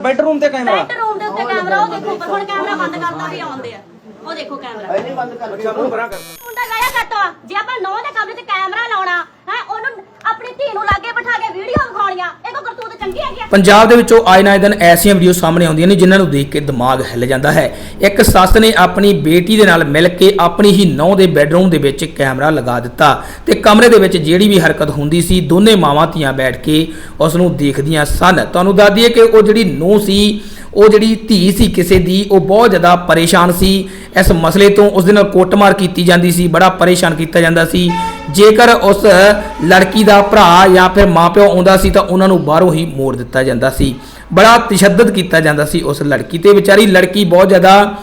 Bedroom ਤੇ camera bedroom ਦੇ ਉੱਤੇ ਕੈਮਰਾ ਉਹ ਦੇਖੋ ਪਰ ਹੁਣ ਕੈਮਰਾ ਬੰਦ ਕਰਤਾ ਵੀ ਆਉਂਦੇ ਆ ਉਹ ਦੇਖੋ ਕੈਮਰਾ ਨਹੀਂ ਬੰਦ ਕਰ ਅੱਛਾ ਮੂੰਹ ਪਰਾਂ ਕਰ ਮੁੰਡਾ ਲਾਇਆ ਕੱਟਵਾ ਜੇ ਆਪਾਂ ਨੌ ਦੇ ਕਮਰੇ 'ਚ ਕੈਮਰਾ ਲਾਉਣਾ ਹੈ ਉਹਨੂੰ ਆਪਣੀ ਧੀ ਨੂੰ ਲਾਗੇ ਬਿਠਾ ਕੇ ਵੀਡੀਓ ਵਿਖਾਉਣੀਆਂ ਇਹ ਕੋ ਕਰਤੂਤ ਚੰਗੀ ਹੈਗੀ ਆ ਪੰਜਾਬ ਦੇ ਵਿੱਚੋਂ ਆਏ ਨਾ ਦਿਨ ਐਸੀਆਂ ਵੀਡੀਓ ਸਾਹਮਣੇ ਆਉਂਦੀਆਂ ਨੇ ਜਿਨ੍ਹਾਂ ਨੂੰ ਦੇਖ ਕੇ ਦਿਮਾਗ ਹਿੱਲ ਜਾਂਦਾ ਹੈ। ਇੱਕ ਸੱਸ ਨੇ ਆਪਣੀ ਬੇਟੀ ਦੇ ਨਾਲ ਮਿਲ ਕੇ ਆਪਣੀ ਹੀ ਨੌਂ ਦੇ ਬੈੱਡਰੂਮ ਦੇ ਵਿੱਚ ਕੈਮਰਾ ਲਗਾ ਦਿੱਤਾ ਤੇ ਕਮਰੇ ਦੇ ਵਿੱਚ ਜਿਹੜੀ ਵੀ ਹਰਕਤ ਹੁੰਦੀ ਸੀ, ਦੋਨੇ ਮਾਵਾਂ ਧੀਆਂ ਬੈਠ ਕੇ ਉਸ ਨੂੰ ਦੇਖਦੀਆਂ ਸਨ। ਤੁਹਾਨੂੰ ਦੱਸ ਦਈਏ ਕਿ ਉਹ ਜਿਹੜੀ ਨੂੰਹ ਸੀ ਉਹ ਜਿਹੜੀ ਧੀ ਸੀ ਕਿਸੇ ਦੀ, ਉਹ ਬਹੁਤ ਜ਼ਿਆਦਾ ਪਰੇਸ਼ਾਨ ਸੀ। ਇਸ ਮਸਲੇ ਤੋਂ ਉਸ ਦੇ ਨਾਲ ਕੁੱਟਮਾਰ ਕੀਤੀ ਜਾਂਦੀ ਸੀ, ਬੜਾ ਪਰੇਸ਼ਾਨ ਕੀਤਾ ਜਾਂਦਾ ਸੀ। ਜੇਕਰ ਉਸ ਲੜਕੀ ਦਾ ਭਰਾ ਜਾਂ ਫਿਰ ਮਾਪਿਓ ਆਉਂਦਾ ਸੀ ਤਾਂ ਉਹਨਾਂ ਨੂੰ ਬਾਹਰੋਂ ਹੀ ਮੋੜ ਦਿੱਤਾ ਜਾਂਦਾ ਸੀ। ਬੜਾ ਤਸ਼ੱਦਦ ਕੀਤਾ ਜਾਂਦਾ ਸੀ ਉਸ ਲੜਕੀ ਤੇ। ਵਿਚਾਰੀ ਲੜਕੀ ਬਹੁਤ ਜ਼ਿਆਦਾ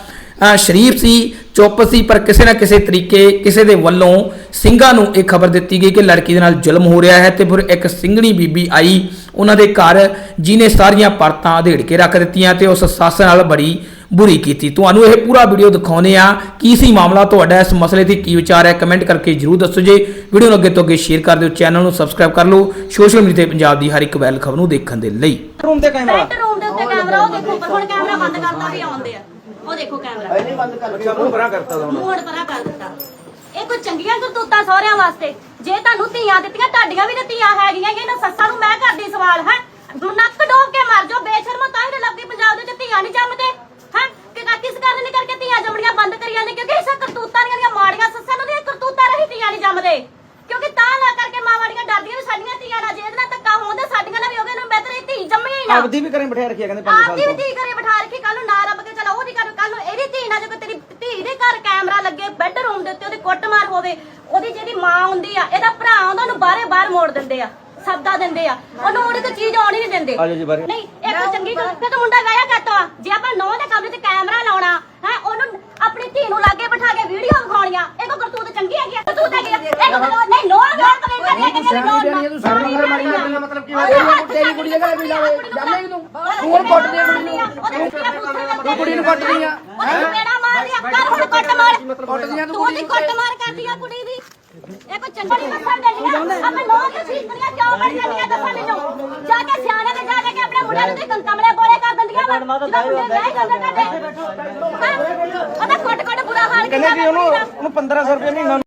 ਸ਼ਰੀਫ ਸੀ ਚੁੱਪ ਸੀ ਪਰ ਕਿਸੇ ਨਾ ਕਿਸੇ ਤਰੀਕੇ ਕਿਸੇ ਦੇ ਵੱਲੋਂ ਸਿੰਘਾਂ ਨੂੰ ਇਹ ਖਬਰ ਦਿੱਤੀ ਗਈ ਕਿ ਲੜਕੀ ਦੇ ਨਾਲ ਜ਼ੁਲਮ ਹੋ ਰਿਹਾ ਹੈ ਤੇ ਫਿਰ ਇੱਕ ਸਿੰਘਣੀ ਬੀਬੀ ਆਈ ਉਹਨਾਂ ਦੇ ਘਰ ਜਿਹਨੇ ਸਾਰੀਆਂ ਪਰਤਾਂ ਅਧੇੜ ਕੇ ਰੱਖ ਦਿੱਤੀਆਂ ਤੇ ਉਸ ਸੱਸ ਨਾਲ ਬੜੀ ਬੁਰੀ ਕੀਤੀ। ਤੁਹਾਨੂੰ ਇਹ ਪੂਰਾ ਵੀਡੀਓ ਦਿਖਾਉਨੇ ਆ ਕੀ ਸੀ ਮਾਮਲਾ ਤੁਹਾਡਾ? ਇਸ ਮਸਲੇ ਤੇ ਕੀ ਵਿਚਾਰ ਹੈ? ਕਮੈਂਟ ਕਰਕੇ ਜਰੂਰ ਦੱਸੋ ਜੇ। ਵੀਡੀਓ ਨੂੰ ਅੱਗੇ ਤੋਂ ਅੱਗੇ ਸ਼ੇਅਰ ਕਰ ਦਿਓ ਚੈਨਲ ਨੂੰ ਸਬਸਕ੍ਰਾਈਬ ਕਰ ਲਓ। ਸੋਸ਼ਲ ਮੀਡੀਆ ਤੇ ਪੰਜਾਬ ਦੀ ਹਰ ਇੱਕ ਵੈਲ ਖਬਰ ਨੂੰ ਦੇਖਣ ਦੇ ਲਈ। ਬੈਡਰੂਮ ਤੇ ਕੈਮਰਾ ਬੈਡਰੂਮ ਦੇ ਉੱਤੇ ਕੈਮਰਾ ਉਹ ਦੇਖੋ ਪਰ ਹੁਣ ਕੈਮਰਾ ਬੰਦ ਕਰਤਾ ਵੀ ਆਉਂਦੇ ਆ। ਉਹ ਦੇਖੋ ਕੈਮਰਾ। ਨਹੀਂ ਬੰਦ ਕਰ ਅੱਛਾ ਮੂੰਹ ਪਰਾਂ ਕਰਤਾ ਉਹਨੂੰ ਮੂੰਹ ਪਰਾਂ ਕਰ ਦਿੱਤਾ। ਇਹ ਕੋਈ ਚੰਗੀਆਂ ਕਰਤੂਤਾਂ ਸਹੁਰਿਆਂ ਵਾਸਤੇ? ਜੇ ਤੁਹਾਨੂੰ ਧੀਆਂ ਦਿੱਤੀਆਂ ਤੁਹਾਡੀਆਂ ਵੀ ਤਾਂ ਧੀਆਂ ਹੈਗੀਆਂ ਇਹਨਾਂ ਸੱਸਾਂ ਨੂੰ ਮੈਂ ਕਰਦੀ ਸਵਾਲ ਹੈ। ਨੱਕ ਡੋਬ ਕੇ ਮਰ ਜਾਓ। ਬੇਸ਼ਰਮੋ ਤਾਂ ਹੀ ਤਾਂ ਲੱਭਦੀ ਪੰਜਾਬ ਦੇ ਵਿੱਚ ਧੀਆਂ ਨਹੀਂ ਜੰਮਦੇ। ਹੈ? ਕਿ ਕਿਸ ਕਾਰਨ ਨਹੀਂ ਕਰਕੇ ਧੀਆਂ ਜੰਮਣੀਆਂ ਬੰਦ ਕਰੀਆਂ ਨੇ? ਕਿਉਂਕਿ ਇਸ ਕਰਤੂਤਾਂ ਦੀਆਂ ਮਾੜੀਆਂ ਸੱਸਾਂ ਨੂੰ ਦੀਆਂ ਕਰਤੂਤਾਂ ਰਹੀ ਧੀਆਂ ਨਹੀਂ ਜੰਮਦੇ। ਕਿਉਂਕਿ ਤਾਂ ਨਾ ਕਰਕੇ ਮਾਵਾੜੀਆਂ ਡਰਦੀਆਂ ਵੀ ਸਾਡੀਆਂ ਧੀਆਂ ਨਾਲ ਜੇ ਇਹਦੇ ਨਾਲ ਧੱਕਾ ਹੋਉਂਦਾ ਸਾਡੀਆਂ ਨਾਲ ਵੀ ਹੋਵੇ ਨੂੰ ਬਿਹਤਰ ਇਹ ਧੀ ਜੰਮੀ ਹੀ ਨਾ। ਆਪਦੀ ਵੀ ਕਰੇ ਬਿਠਾ ਰੱਖਿਆ ਕਹਿੰਦੇ 5 ਸਾਲ ਆਪਦੀ ਵੀ ਤੋਂ। ਧੀ ਘਰੇ ਬਿਠਾ ਰੱਖੀ ਕੱਲ ਨੂੰ ਨਾ ਰੱਬ ਕੇ ਚਲਾ ਉਹਦੀ ਘਰ ਕੱਲ ਨੂੰ ਇਹਦੀ ਧੀ ਨਾ ਜੇ ਕੋਈ ਤੇਰੀ ਧੀ ਦੇ ਘਰ ਕੈਮਰਾ ਲੱਗੇ ਬੈੱਡਰੂਮ ਦੇ ਉੱਤੇ ਉਹਦੀ ਕੁੱਟਮਾਰ ਹੋਵੇ ਉਹਦੀ ਜਿਹੜੀ ਮਾਂ ਹੁੰਦੀ ਆ ਇਹਦਾ ਭਰਾ ਆਉਂਦਾ ਉਹਨੂੰ ਬਾਹਰੇ ਬਾਹਰ ਮੋੜ ਦਿੰਦੇ ਆ ਸਬਦਾ ਦਿੰਦੇ ਆ। ਉਹਨੂੰ ਉਹਦੀ ਤੇ ਚੀਜ਼ ਆਉਣੀ ਨਹੀਂ ਦਿੰਦੇ। ਆ ਜਾਓ ਜੀ ਬਾਹਰ। ਨਹੀਂ ਇਹ ਕੋਈ ਚੰਗੀ ਗੱਲ ਤੇ ਤੂੰ ਮੁੰਡਾ ਗਾਇਆ ਕਰਤਾ ਜੇ ਆਪਾਂ ਨੌ ਦੇ ਕਮਰੇ 'ਚ ਕੈਮਰਾ ਲਾਉਣਾ ਹੈ ਉਹਨੂੰ ਆਪਣੀ ਧੀ ਨੂੰ ਲਾਗੇ ਬਿਠਾ ਕੇ ਵੀਡੀਓ ਵਿਖਾਉਣੀਆਂ ਇਹ ਕੋ ਕਰਤੂਤ ਚੰਗੀ ਹੈਗੀ ਆ ਕਰਤੂਤ ਹੈਗੀ ਆ। ਇਹ ਕੋ ਨਹੀਂ ਨੋ ਨਾ ਕਮੈਂਟ ਕਰਿਆ ਕਿ ਨੋ ਨਾ ਤੂੰ ਸਾਰੀ ਉਮਰ ਮਾਰੀ ਜਾਂਦੀ ਆ, ਮਤਲਬ ਕੀ ਹੋਇਆ? ਤੇਰੀ ਕੁੜੀ ਦੇ ਘਰੇ ਵੀ ਲਾਵੇ, ਕਿ ਤੂੰ? ਤੂੰ ਹੁਣ ਕੁੱਟ ਦੇ ਕੁੜੀ ਨੂੰ। ਤੂੰ ਕੁੜੀ ਨੂੰ ਕੁੱਟ ਰਹੀ ਆ, ਹੈਂ? ਮੇਰਾ ਮਾਰ ਲਿਆ ਕਰ ਹੁਣ ਕੁੱਟ ਮਾਰ ਕੁੱਟਦੀਆਂ ਤੂੰ ਤੂੰ ਕੁੜੀ ਦੀ ਨੂੰ। ਕੁੱਟ ਮਾਰ ਕਰਦੀ ਆ ਕੁੜੀ ਦੀ। ਇਹ ਕੋਈ ਚੰਗੀ ਮਸਲ ਦੇਣੀ ਆ ਆਪਾਂ ਲੋਕ ਸੀਤਰੀਆਂ ਕਿਉਂ ਬਣ ਜਾਂਦੀਆਂ ਦੱਸਾਂ ਮੈਨੂੰ? ਜਾ ਕੇ ਸਿਆਣੇ ਨੇ ਜਾ ਕੇ ਆਪਣੇ ਮੁੰਡਿਆਂ ਨੂੰ ਤੇ ਕਮਲੇ ਬੋਲੇ ਕਰ ਦਿੰਦੀਆਂ ਵਾ। ਜਦੋਂ ਮੁੰਡੇ ਨਹੀਂ ਜਾਂਦੇ ਤੁਹਾਡੇ ਉਹਦਾ ਕੁੱਟ ਕੁੱਟ ਬੁਰਾ ਹਾਲ ਕਹਿੰਦੇ ਕੀਤਾ ਕਿ ਉਹਨੂੰ ਉਹਨੂੰ 1500 ਰੁਪਏ ਮਹੀਨਾ